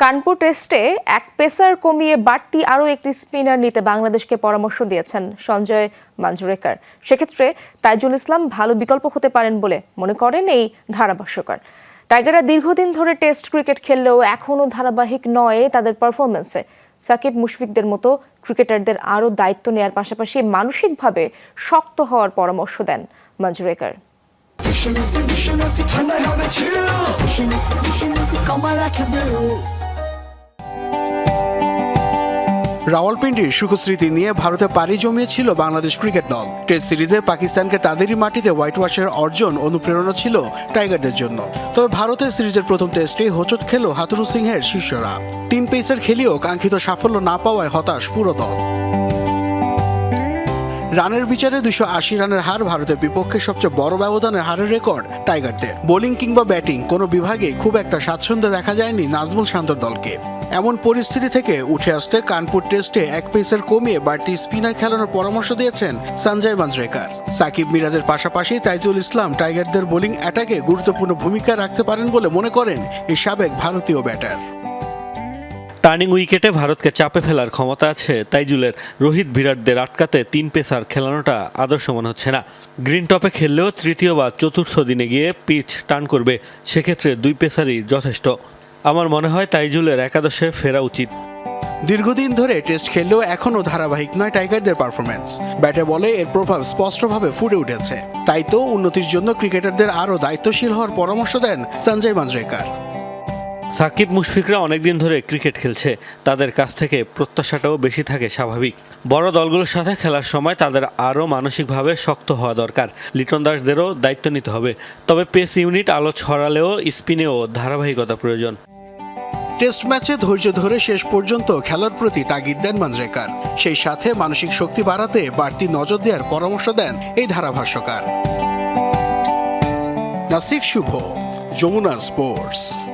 কানপুর টেস্টে এক পেসার কমিয়ে বাড়তি আরও একটি স্পিনার নিতে বাংলাদেশকে পরামর্শ দিয়েছেন সঞ্জয় মাঞ্জুরেকার সেক্ষেত্রে তাইজুল ইসলাম ভালো বিকল্প হতে পারেন বলে মনে করেন এই ধারাভাষ্যকার টাইগাররা দীর্ঘদিন ধরে টেস্ট ক্রিকেট খেললেও এখনও ধারাবাহিক নয় তাদের পারফরমেন্সে সাকিব মুশফিকদের মতো ক্রিকেটারদের আরও দায়িত্ব নেয়ার পাশাপাশি মানসিকভাবে শক্ত হওয়ার পরামর্শ দেন মঞ্জুরেকার Visionası visionası ঠান্ডা হবে chill রাওয়ালপিন্ডির সুখস্মৃতি নিয়ে ভারতে পাড়ি জমিয়েছিল বাংলাদেশ ক্রিকেট দল। টেস্ট সিরিজে পাকিস্তানকে তাদেরই মাটিতে হোয়াইট ওয়াশের অর্জন অনুপ্রেরণা ছিল টাইগারদের জন্য। তবে ভারতের সিরিজের প্রথম টেস্টে হোচট খেল হাতুরু সিংহের শিষ্যরা। তিন পেসার খেলেও কাঙ্ক্ষিত সাফল্য না পাওয়ায় হতাশ পুরো দল। রানের বিচারে দুশো আশি রানের হার ভারতের বিপক্ষে সবচেয়ে বড় ব্যবধানের হারের রেকর্ড টাইগারদের। বোলিং কিংবা ব্যাটিং, কোনো বিভাগে খুব একটা স্বাচ্ছন্দ্য দেখা যায়নি নাজমুল শান্তর দলকে। এমন পরিস্থিতি থেকে উঠে আসতে কানপুর টেস্টে এক পেসার কমিয়ে বাড়তি স্পিনার খেলানোর পরামর্শ দিয়েছেন সঞ্জয় মাঞ্জরেকার সাকিব মিরাজের পাশাপাশি তাইজুল ইসলাম টাইগারদের বোলিং অ্যাটাকে গুরুত্বপূর্ণ ভূমিকা রাখতে পারেন বলে মনে করেন এই সাবেক ভারতীয় ব্যাটার। টার্নিং উইকেটে ভারতকে চাপে ফেলার ক্ষমতা আছে তাইজুলের। রোহিত বিরাটদের আটকাতে তিন পেসার খেলানোটা আদর্শ মনে হচ্ছে না। গ্রিন টপে খেললেও তৃতীয় বা চতুর্থ দিনে গিয়ে পিচ টার্ন করবে, সেক্ষেত্রে দুই পেসারই যথেষ্ট। আমার মনে হয় তাইজুলের একাদশে ফেরা উচিত। দীর্ঘদিন ধরে টেস্ট খেললেও এখনও ধারাবাহিক নয় টাইগারদের পারফরমেন্স ব্যাটে বলে এর প্রভাব স্পষ্টভাবে ফুটে উঠেছে। তাই তো উন্নতির জন্য ক্রিকেটারদের আরও দায়িত্বশীল হওয়ার পরামর্শ দেন সঞ্জয় মাঞ্জরেকার সাকিব মুশফিকরা অনেকদিন ধরে ক্রিকেট খেলছে। তাদের কাছ থেকে প্রত্যাশাটাও বেশি থাকে স্বাভাবিক। বড় দলগুলোর সাথে খেলার সময় তাদের আরও মানসিকভাবে শক্ত হওয়া দরকার। লিটন দাসদেরও দায়িত্ব নিতে হবে। তবে পেস ইউনিট আলো ছড়ালেও স্পিনেও ধারাবাহিকতা প্রয়োজন। টেস্ট ম্যাচে ধৈর্য ধরে শেষ পর্যন্ত খেলার প্রতি তাগিদ দেন মাঞ্জরেকার সেই সাথে মানসিক শক্তি বাড়াতে বাড়তি নজর দেওয়ার পরামর্শ দেন এই ধারাভাষ্যকার। নাসিফ শুভ, যমুনা স্পোর্টস।